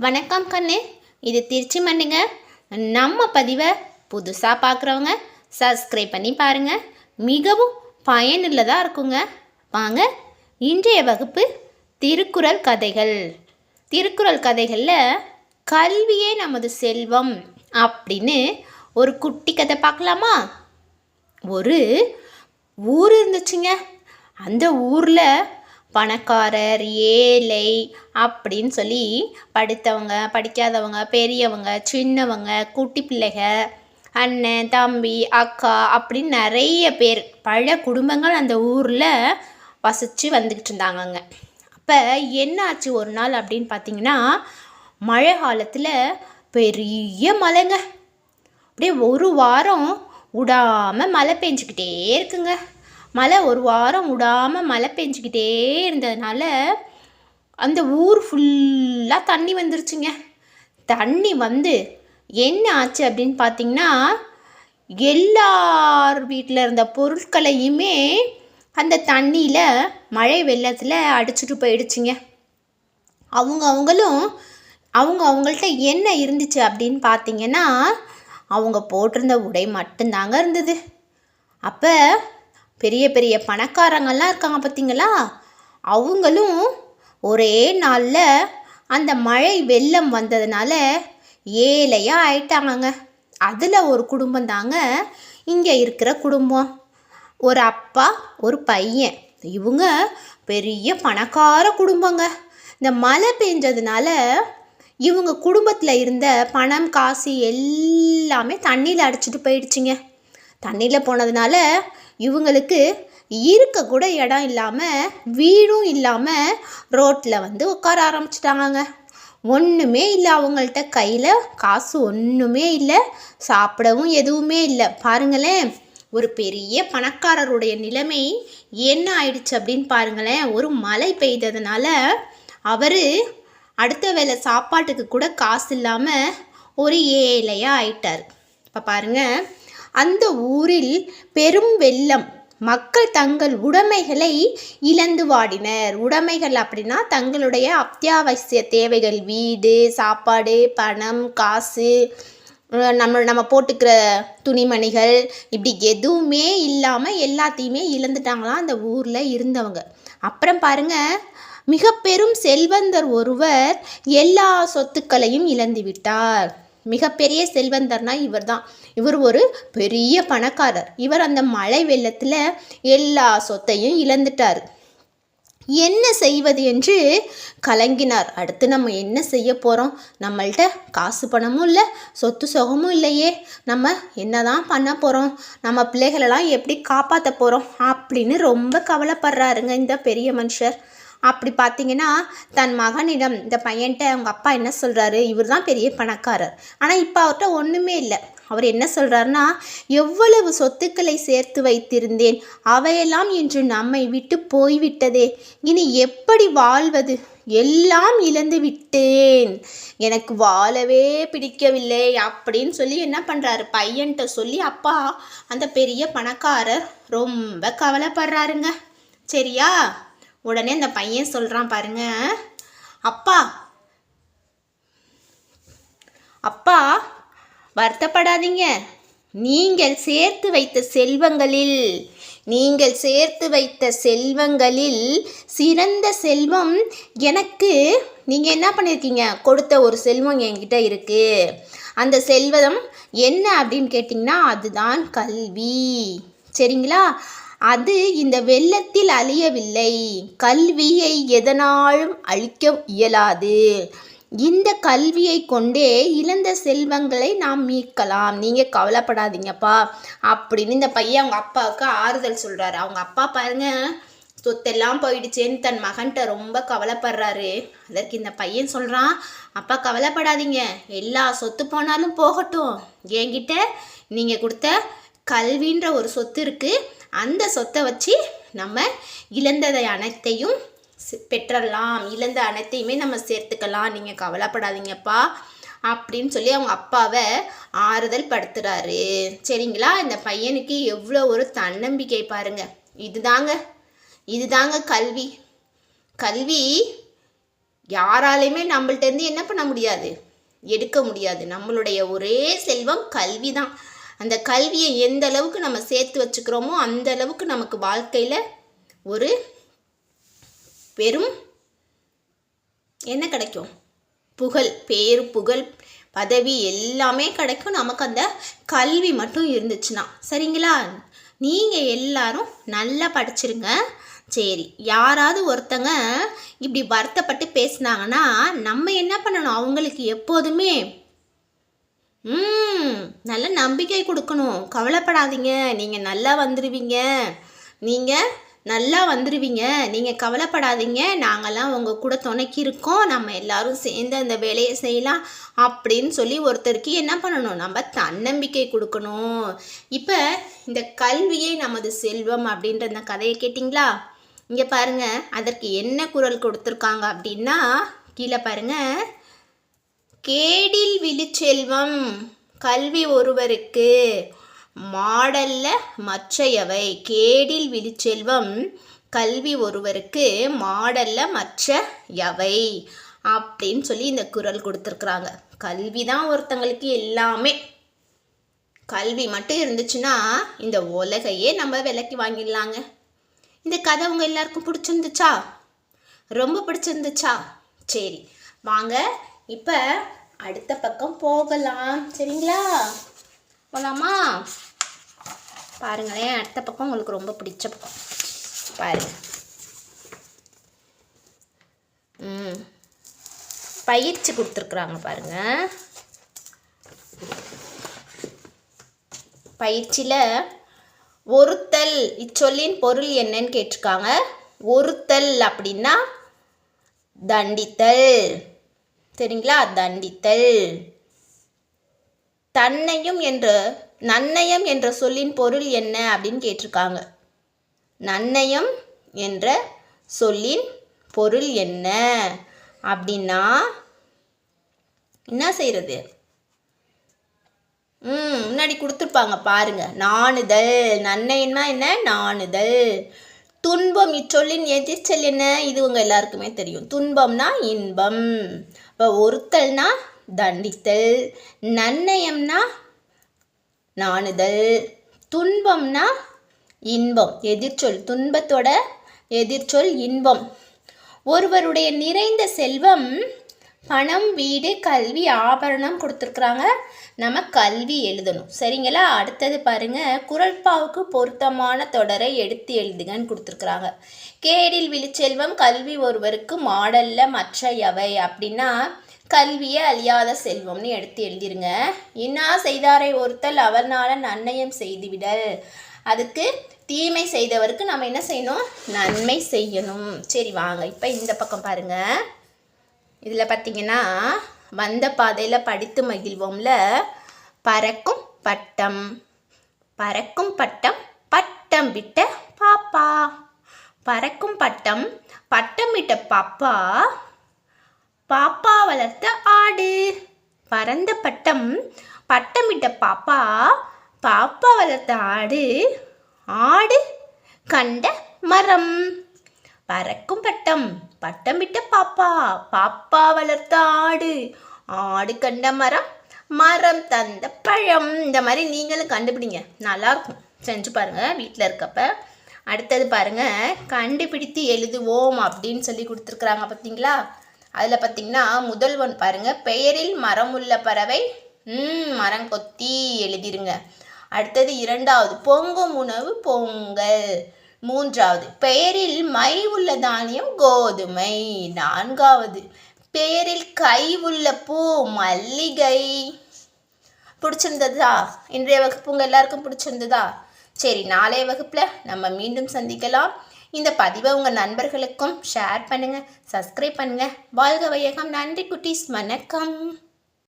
வணக்கம் கண்ணு. இது திருச்சி மண்ணுங்க. நம்ம பதிவை புதுசாக பார்க்குறவங்க சப்ஸ்கிரைப் பண்ணி பாருங்கள் மிகவும் பயனுள்ளதாக இருக்குங்க. வாங்க இன்றைய வகுப்பு திருக்குறள் கதைகள். திருக்குறள் கதைகளில் கல்வியே நமது செல்வம் அப்படின்னு ஒரு குட்டி கதை பார்க்கலாமா? ஒரு ஊர் இருந்துச்சுங்க. அந்த ஊரில் பணக்காரர் ஏழை அப்படின்னு சொல்லி படித்தவங்க படிக்காதவங்க பெரியவங்க சின்னவங்க குட்டி பிள்ளைக அண்ணன் தம்பி அக்கா அப்படின்னு நிறைய பேர் பல குடும்பங்கள் அந்த ஊரில் வசித்து வந்துக்கிட்டு இருந்தாங்கங்க. அப்போ என்ன ஆச்சு ஒரு நாள் அப்படின்னு பார்த்தீங்கன்னா மழை காலத்தில் பெரிய மழைங்க. அப்படியே ஒரு வாரம் விடாமல் மழை பெஞ்சிக்கிட்டே இருக்குங்க. மழை ஒரு வாரம் விடாமல் மழை பெஞ்சிக்கிட்டே இருந்ததுனால அந்த ஊர் ஃபுல்லாக தண்ணி வந்துருச்சுங்க. தண்ணி வந்து என்ன ஆச்சு அப்படின்னு பார்த்தீங்கன்னா எல்லார் வீட்டில் இருந்த பொருட்களையுமே அந்த தண்ணியில் மழை வெள்ளத்தில் அடிச்சிட்டு போயிடுச்சுங்க. அவங்க அவங்களும் அவங்க அவங்கள்ட்ட என்ன இருந்துச்சு அப்படின்னு பார்த்தீங்கன்னா அவங்க போட்டிருந்த உடை மட்டும்தாங்க இருந்தது. அப்போ பெரிய பெரிய பணக்காரங்கள்லாம் இருக்காங்க பார்த்தீங்களா? அவங்களும் ஒரே நாளில் அந்த மழை வெள்ளம் வந்ததுனால ஏழையாக ஆயிட்டாங்கங்க. அதில் ஒரு குடும்பம் தாங்க இங்கே இருக்கிற குடும்பம். ஒரு அப்பா ஒரு பையன். இவங்க பெரிய பணக்கார குடும்பங்க. இந்த மழை பெஞ்சதுனால இவங்க குடும்பத்தில் இருந்த பணம் காசு எல்லாமே தண்ணியில் அடிச்சிட்டு போயிடுச்சுங்க. தண்ணியில் போனதுனால இவங்களுக்கு இருக்க கூட இடம் இல்லாமல் வீடும் இல்லாமல் ரோட்டில் வந்து உட்கார ஆரம்பிச்சிட்டாங்க ஒன்றுமே இல்லை அவங்கள்ட்ட கையில் காசு ஒன்றுமே இல்லை சாப்பிடவும் எதுவுமே இல்லை. பாருங்களேன் ஒரு பெரிய பணக்காரருடைய நிலைமை என்ன ஆயிடுச்சு அப்படின்னு பாருங்களேன். ஒரு மழை பெய்ததுனால அவர் அடுத்த வேளை சாப்பாட்டுக்கு கூட காசு இல்லாமல் ஒரு ஏழையாக ஆயிட்டார். இப்போ பாருங்கள் அந்த ஊரில் பெரும் வெள்ளம். மக்கள் தங்கள் உடைமைகளை இழந்து வாடினர். உடைமைகள் அப்படின்னா தங்களுடைய அத்தியாவசிய தேவைகள் வீடு சாப்பாடு பணம் காசு நம்ம நம்ம போட்டுக்கிற துணிமணிகள் இப்படி எதுவுமே இல்லாமல் எல்லாத்தையுமே இழந்துட்டாங்களாம் அந்த ஊரில் இருந்தவங்க. அப்புறம் பாருங்க மிக பெரும் செல்வந்தர் ஒருவர் எல்லா சொத்துக்களையும் இழந்து விட்டார். மிகப்பெரிய செல்வந்தர்னா இவர் தான் இவர் ஒரு பெரிய பணக்காரர். இவர் அந்த மழை வெள்ளத்தில் எல்லா சொத்தையும் இழந்துட்டார். என்ன செய்வது என்று கலங்கினார். அடுத்து நம்ம என்ன செய்ய போகிறோம் நம்மள்கிட்ட காசு பணமும் இல்லை சொத்து சுகமும் இல்லையே. நம்ம என்ன தான் பண்ண போகிறோம் நம்ம பிள்ளைகளெல்லாம் எப்படி காப்பாற்ற போகிறோம் அப்படின்னு ரொம்ப கவலைப்படுறாருங்க இந்த பெரிய மனுஷர். அப்படி பார்த்தீங்கன்னா தன் மகனிடம் இந்த பையன்கிட்ட அவங்க அப்பா என்ன சொல்கிறாரு இவர் தான் பெரிய பணக்காரர். ஆனால் இப்போ அவர்கிட்ட ஒன்றுமே இல்லை. அவர் என்ன சொல்கிறாருன்னா எவ்வளவு சொத்துக்களை சேர்த்து வைத்திருந்தேன். அவையெல்லாம் இன்று நம்மை விட்டு போய்விட்டதே. இனி எப்படி வாழ்வது? எல்லாம் இழந்து விட்டேன். எனக்கு வாழவே பிடிக்கவில்லை. அப்படின்னு சொல்லி என்ன பண்ணுறாரு பையன்கிட்ட சொல்லி அப்பா அந்த பெரிய பணக்காரர் ரொம்ப கவலைப்படுறாருங்க. சரியா? உடனே அந்த பையன் சொல்கிறான் பாருங்க. அப்பா. அப்பா வருத்தப்படாதீங்க. நீங்கள் சேர்த்து வைத்த செல்வங்களில் நீங்கள் சேர்த்து வைத்த செல்வங்களில் சிறந்த செல்வம் எனக்கு நீங்கள் என்ன பண்ணியிருக்கீங்க கொடுத்த ஒரு செல்வம் என்கிட்ட இருக்குது அந்த செல்வம் என்ன அப்படின்னு கேட்டிங்கன்னா அதுதான் கல்வி. சரிங்களா? அது இந்த வெள்ளத்தில் அழியவில்லை. கல்வியை எதனாலும் அழிக்க இயலாது. இந்த கல்வியை கொண்டே இழந்த செல்வங்களை நாம் மீட்கலாம். நீங்கள் கவலைப்படாதீங்கப்பா. அப்படின்னு இந்த பையன் அவங்க அப்பாவுக்கு ஆறுதல் சொல்கிறாரு அவங்க அப்பா பாருங்க சொத்தெல்லாம் போயிடுச்சேன்னு தன் மகன்கிட்ட ரொம்ப கவலைப்படுறாரு. அதற்கு இந்த பையன் சொல்கிறான் அப்பா கவலைப்படாதீங்க. எல்லா சொத்து போனாலும் போகட்டும். என்கிட்ட நீங்கள் கொடுத்த கல்வின்ற ஒரு சொத்து இருக்குது அந்த சொத்தை வச்சு நம்ம இழந்ததை அனைத்தையும் பெற்றலாம் இழந்த அனைத்தையுமே நம்ம சேர்த்துக்கலாம். நீங்கள் கவலைப்படாதீங்கப்பா அப்படின்னு சொல்லி அவங்க அப்பாவை ஆறுதல் படுத்துகிறாரு சரிங்களா? இந்த பையனுக்கு எவ்வளோ ஒரு தன்னம்பிக்கை பாருங்க. இதுதாங்க இதுதாங்க கல்வி. கல்வி யாராலையுமே நம்மள்ட்டேருந்து என்ன பண்ண முடியாது? எடுக்க முடியாது. நம்மளுடைய ஒரே செல்வம் கல்வி தான் அந்த கல்வியை எந்த அளவுக்கு நம்ம சேர்த்து வச்சுக்கிறோமோ அந்த அளவுக்கு நமக்கு வாழ்க்கையில் ஒரு பெரும் என்ன கிடைக்கும்? புகழ் பேரு புகழ் பதவி எல்லாமே கிடைக்கும். நமக்கு அந்த கல்வி மட்டும் இருந்துச்சுன்னா. சரிங்களா? நீங்கள் எல்லாரும் நல்லா படிச்சிருங்க. சரி யாராவது ஒருத்தங்க இப்படி வருத்தப்பட்டு பேசுனாங்கன்னா நம்ம என்ன பண்ணணும்? அவங்களுக்கு எப்போதுமே ம் நல்ல நம்பிக்கை கொடுக்கணும். கவலைப்படாதீங்க. நீங்கள் நல்லா வந்துடுவீங்க நீங்கள் நல்லா வந்துடுவீங்க நீங்கள் கவலைப்படாதீங்க. நாங்கள்லாம் உங்கள் கூட துணைக்கி இருக்கோம் நம்ம எல்லாரும் சேர்ந்து அந்த வேலையை செய்யலாம் அப்படின்னு சொல்லி ஒருத்தருக்கு என்ன பண்ணணும்? நம்ம தன்னம்பிக்கை கொடுக்கணும். இப்போ இந்த கல்வியே நமது செல்வம் அப்படின்ற அந்த கதையை கேட்டிங்களா? இங்கே பாருங்கள் அதற்கு என்ன குரல் கொடுத்துருக்காங்க அப்படின்னா கீழே பாருங்கள் கேடில் விழிச்செல்வம். கல்வி ஒருவருக்கு மாடல்ல மற்றையவை கேடில் விழிச்செல்வம். கல்வி ஒருவருக்கு மாடல்ல மற்ற எவை அப்படின்னு சொல்லி இந்த குரல் கொடுத்துருக்குறாங்க. கல்வி தான் ஒருத்தங்களுக்கு எல்லாமே. கல்வி மட்டும் இருந்துச்சுன்னா இந்த உலகையே நம்ம விலைக்கு வாங்கிடலாங்க. இந்த கதை உங்கள் எல்லாருக்கும் பிடிச்சிருந்துச்சா? ரொம்ப பிடிச்சிருந்துச்சா? சரி வாங்க இப்போ அடுத்த பக்கம் போகலாம். சரிங்களா? போகலாமா பாருங்களேன் அடுத்த பக்கம் உங்களுக்கு ரொம்ப பிடிச்ச பக்கம். பாருங்க. ம். பயிற்சி கொடுத்துருக்குறாங்க பாருங்க. பயிற்சியில் ஒருத்தல் இச்சொல்லின் பொருள் என்னன்னு கேட்டிருக்காங்க. ஒருத்தல் அப்படின்னா தண்டித்தல். சரிங்களா தண்டித்தல். தன்னையும் என்ற நன்னயம் என்ற சொல்லின் பொருள் என்ன அப்படின்னு கேட்டிருக்காங்க. நன்னயம் என்ற சொல்லின் பொருள் என்ன அப்படின்னா என்ன செய்கிறது ம் முன்னாடி கொடுத்துருப்பாங்க பாருங்க. நாணுதல். நன்னைன்னா என்ன? நாணுதல். துன்பம் இச்சொல்லின் எதிர்ச்சல் என்ன? இது உங்கள் எல்லாருக்குமே தெரியும். துன்பம்னா இன்பம். இப்போ ஒருத்தல்னா தண்டித்தல் நன்னயம்னா நாணுதல் துன்பம்னா இன்பம் எதிர்ச்சொல் துன்பத்தோட எதிர்ச்சொல் இன்பம். ஒருவருடைய நிறைந்த செல்வம் பணம் வீடு கல்வி ஆபரணம் கொடுத்துருக்குறாங்க. நம்ம கல்வி எழுதணும். சரிங்களா? அடுத்தது பாருங்க குரல்பாவுக்கு பொருத்தமான தொடரை எடுத்து எழுதுங்கன்னு கொடுத்துருக்குறாங்க. கேடில் விழிச்செல்வம் கல்வி ஒருவருக்கு மாடல்ல மற்ற எவை அப்படின்னா கல்வியே அழியாத செல்வம்னு எடுத்து எழுதிருங்க. இன்னா செய்தாரை ஒருத்தல் அவர்னால நன்னயம் செய்துவிடல். அதுக்கு தீமை செய்தவருக்கு நம்ம என்ன செய்யணும்? நன்மை செய்யணும். சரி வாங்க. இப்போ இந்த பக்கம் பாருங்கள் இதில் பார்த்தீங்கன்னா வந்த பாதையில் படித்து மகிழ்வோம்ல. பறக்கும் பட்டம். பறக்கும் பட்டம் பட்டம் விட்ட பாப்பா. பறக்கும் பட்டம் பட்டம் விட்ட பாப்பா. பாப்பா வளர்த்த ஆடு. பறந்த பட்டம் பட்டமிட்ட பாப்பா. பாப்பா வளர்த்த ஆடு ஆடு கண்ட மரம். பறக்கும் பட்டம். பட்டம் விட்ட பாப்பா. பாப்பா வளர்த்த ஆடு. ஆடு கண்ட மரம். மரம் தந்த பழம். இந்த மாதிரி நீங்களும் கண்டுபிடிங்க. நல்லாயிருக்கும். செஞ்சு பாருங்கள் வீட்டில் இருக்கப்ப. அடுத்தது பாருங்கள் கண்டுபிடித்து எழுதுவோம் அப்படின்னு சொல்லி கொடுத்துருக்குறாங்க பார்த்தீங்களா அதில் பார்த்தீங்கன்னா முதல்வன் பாருங்கள் பெயரில் மரம் உள்ள பறவை மரம் கொத்தி எழுதிருங்க. அடுத்தது இரண்டாவது பொங்கும் உணவு பொங்கல். மூன்றாவது பெயரில் மை உள்ள தானியம் கோதுமை. நான்காவது பெயரில் கை உள்ள பூ மல்லிகை. பிடிச்சிருந்ததா? இன்றைய வகுப்பு உங்கள் எல்லாருக்கும் பிடிச்சிருந்ததா? சரி நாளைய வகுப்பில் நம்ம மீண்டும் சந்திக்கலாம். இந்த பதிவை உங்கள் நண்பர்களுக்கும் ஷேர் பண்ணுங்கள் சப்ஸ்கிரைப் பண்ணுங்கள் வாழ்க வையகம் நன்றி குட்டீஸ் வணக்கம்.